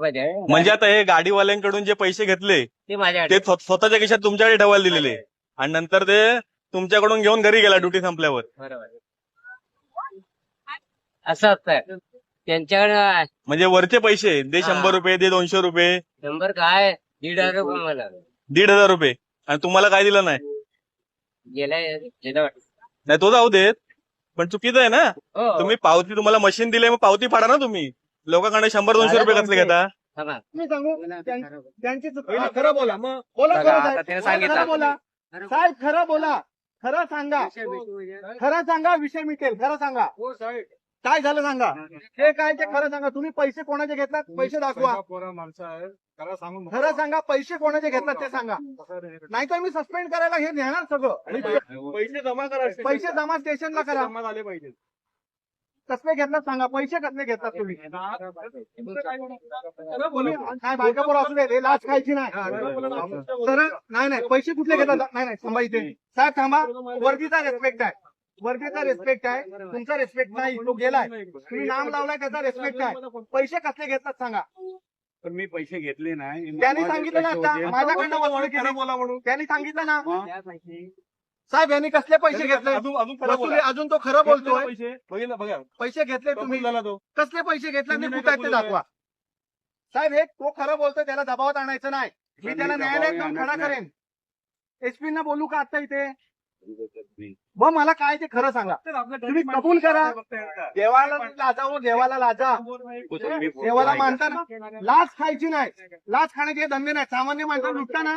म्हणजे? आता हे गाडीवाल्यांकडून जे पैसे घेतले ते माझ्या ते स्व- स्वतःच्या खिशात तुमच्याकडे ठेवायला दिलेले. आणि नंतर ते तुमच्याकडून घेऊन घरी गेला ड्युटी संपल्यावर. बरोबर. असं असतं. त्यांच्याकडे म्हणजे वरचे पैसे दे हा. शंभर रुपये दे दोनशे रुपये. शंभर काय? दीड हजार रुपये मला. दीड हजार रुपये. आणि तुम्हाला काय दिलं नाही? गेलाय गेल्या वाटतं. नाही तो जाऊ देत. पण चुकीचं आहे ना? हो. तुम्ही पावती तुम्हाला मशीन दिले मग पावती फाडा ना तुम्ही. लोकांकडे शंभर दोनशे रुपये कसले घेता. मी सांगू त्यां- त्यांची चूक खरं बोला मग. बोला खरं आता साहेब. त्याने बोला, सांगितलं. खरं बोला साहेब खरं बोला. खरं सांगा. खरं सांगा विषय मिटेल. खरं सांगा. हो काय झालं सांगा? हे. काय ते खरं सांगा? तुम्ही पैसे कोणाचे घेतलात? पैसे दाखवा. पोरा माणसं आहे खरं सांगा पैसे कोणाचे घेतलात ते सांगा. नाहीतर मी सस्पेंड करायला हे नेणार सगळं. पैसे जमा करा. पैसे जमा स्टेशनला करा. जमा झाले पाहिजे कसले घेतलात सांगा? पैसे कसले घेतलात तुम्ही? काय बायका पोरं असू दे हे लाच खायची नाही. तर नाही. नाही पैसे कुठले घेतात नाही नाही थांबा इथे. साहेब थांबा. वर्दीचा रेस्पेक्ट आहे. वर्दीचा रेस्पेक्ट आहे. तुमचा रेस्पेक्ट नाही तो गेलाय. तुम्ही नाम लावलाय त्याचा रेस्पेक्ट आहे. पैसे कसले घेतलात सांगा? पण मी पैसे घेतले नाही. त्यांनी सांगितलं ना आता माझ्याकडनं त्यांनी सांगितलं ना? साहेब यांनी कसले पैसे घेतले? अजून वसुली तो खरं बोलतोय. पैसे? बघा. पैसे घेतले तुम्ही. कसले पैसे घेतले आणि कुठे आहेत ते दाखवा. साहेब हे तो खरं बोलतोय त्याला दबावात आणायचं नाही. मी त्याला न्यायालयात खडा करेन. एसपी ना बोलू का आता इथे? मग मला काय ते खरं सांगा. तुम्ही कबूल करा. देवाला लाजा हो देवाला लाजा. देवाला मानताना लाच खायची नाही. लाच खाण्याचे धंदे नाही. सामान्य माणसाला लुटता ना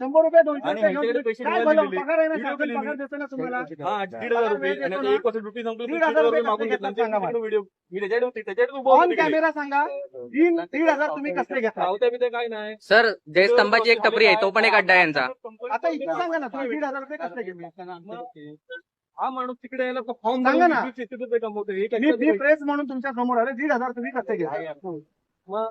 शंभर रुपये आणि ह्यांच्याकडे पैसे हा दीड हजार आणि आता एक संपली दीड हजार मागून घेतला. व्हिडिओ मी त्याच्याकडे होती त्याच्याकडे ऑन कॅमेरा सांगा. तीन दीड हजार तुम्ही कसले घेतला? पावत्या बिवत्या काय नाही. सर जयस्तंभाची एक टपरी आहे तो पण एक अड्डा आहे यांचा. आता इथे सांगा ना तुम्ही दीड हजार रुपये कसले घेतले? हा माणूस तिकडे यायला फॉर्म सांगा ना. कमवतो हे मी प्रेस म्हणून तुमच्यासमोर आले दीड हजार तुम्ही कसले घेतले? मग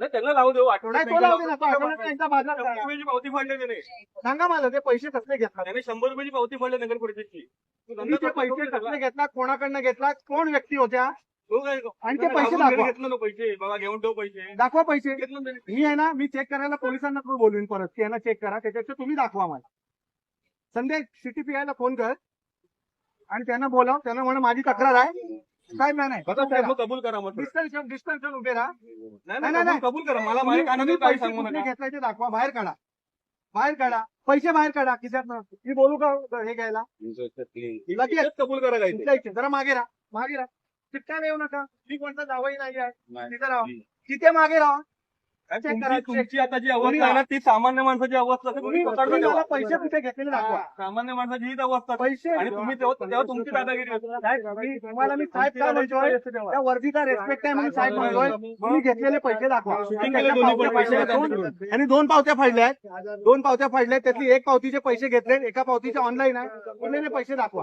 नाही, त्यांना लावू देऊ आठवड्यात नाही तो लावू दे ना, तो आठवड्यात एकदा बाजार शंभर करा. रुपयाची पावती फाडली त्याने. सांगा मला ते पैसे कसले घेतला त्याने शंभर रुपयाची पावती फाडली नगर परिषदची. तू तुम्ही धंदा ते पैसे करतो कसले का? घेतला? कोणाकडनं घेतला? कोण व्यक्ती होत्या? तो काय आणि ते पैसे दाखवा. घेतलं ना पैसे. बघा घेऊन ठेव पैसे. दाखवा पैसे. घेतलं ना त्याने. मी आहे ना मी चेक करायला पोलिसांना पण बोलवीन परत की यांना चेक करा. त्याच्यापेक्षा तुम्ही दाखवा मला. संदेश सीटीपीआय ला फोन कर. आणि त्यांना बोलाव. त्यांना म्हणा माझी तक्रार आहे. नाही बघा साहेब मग कबूल करा मग. डिस्टन्स डिस्टन्स उभे राहा. नाही नाही, नाही नाही. कबूल- करा. मला कानात तुम्ही काही पैसे सांगू कुठले नका. घेतलाय ते दाखवा. बाहेर काढा. बाहेर काढा. पैसे बाहेर काढा. खिशात मी बोलू का हे घ्यायला? लगेच. कबूल करा काय ते. तुमच्या इथे. जरा मागे राहा. मागे राहा. चिट्टा येऊ नका. मी कोणता जावई नाही. आहे तिथे राहा तिथे मागे राहा. तुमची- करा, check. तुमची आता जी तुम्ही अवस्था आहे ना ती सामान्य माणसाची अवस्था आहे. तुम्ही तुम्ही पकडता तुम्ही मला तेव्हा. पैसे कुठे घेतलेले दाखवा. सामान्य माणसाची हीच अवस्था. आहे. पैसे आणि तुम्ही तेव्हा तेव्हा तुमची दादागिरी होती. साहेब, मी- तुम्हाला मी साहेब काय म्हणतोय त्या वर्दीचा रेस्पेक्ट आहे म्हणून साहेब म्हणतोय तुम्ही घेतलेले पैसे दाखवा. Shooting केले दोन्ही पण पैसे आणि दोन- आणि दोन पावत्या फाडल्या आहेत. दोन पावत्या फाडल्या आहेत. त्यातली एक पावतीचे पैसे घेतले एका पावतीचे ऑनलाईन आहे. उरलेले पैसे दाखवा.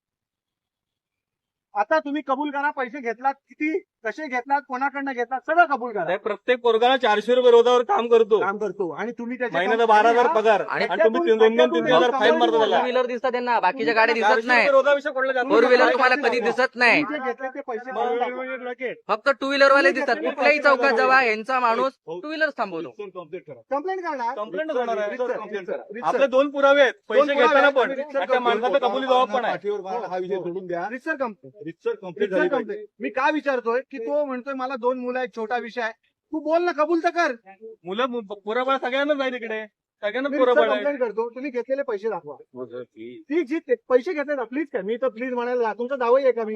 आता तुम्ही कबूल करा पैसे घेतलात किती कसे घेतलात कोणाकडनं घेतलात सगळं कबूल करा. प्रत्येक पोरगाला चारशे रुपये रोजावर काम करतो. काम करतो. आणि तुम्ही त्याचे महिन्याचा बारा हजार पगार. आणि आणि तुम्ही तीन- दोन दोन तीन तीन हजार फाईन मारता फोर व्हीलर दिसतात त्यांना बाकीच्या गाड्या दिसत चारशे नाही. रुपये रोजाविषयी कोणाला जास्त फोर व्हीलर. तुम्हाला कधी दिसत नाही. तुम्ही जे घेतले ते पैसे भरून टाका. फक्त टू व्हीलर वाले दिसतात. कुठल्याही चौकात जेव्हा यांचा माणूस टू व्हीलर थांबवतो. कंप्लेंट करणार? कंप्लेंट होणार आहे. आपले दोन पुरावे आहेत. पैसे घेताना. पण. आणि त्या माणसाचा कबुली जबाब पण आहे. हा विषय सोडून द्या. रितसर कंप्लेंट रितसर कंप्लेंट मी का विचारतोय की तो म्हणतोय मला दोन मुलं आहेत छोटा विषय आहे. तू बोल ना कबूल तर कर. मुलं मु- पुराबळ सगळ्यांना जाईल इकडे सगळ्यांना मी पुराबळ आहे. कंप्लेंट करतो. तुम्ही घेतलेले पैसे दाखवा. ती जी ते- पैसे घेतले ना प्लीज काय मी तर प्लीज म्हणायला ला- तुमचा दावाही आहे का मी?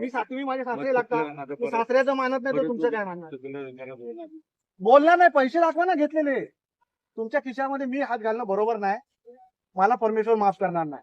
मी सा- तुम्ही माझे सासरे लागता. मी सासऱ्याचं मानत नाही तर तुमचं काय मानणार? बोलला नाही पैसे दाखवा ना घेतलेले. तुमच्या खिशामध्ये मी हात घालणं बरोबर नाही. मला परमेश्वर माफ करणार नाही.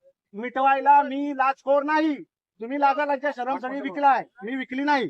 मिटवायला मी लाचखोर नाही. तुम्ही लाजा शरम सगळी विकलाय. मी विकली नाही.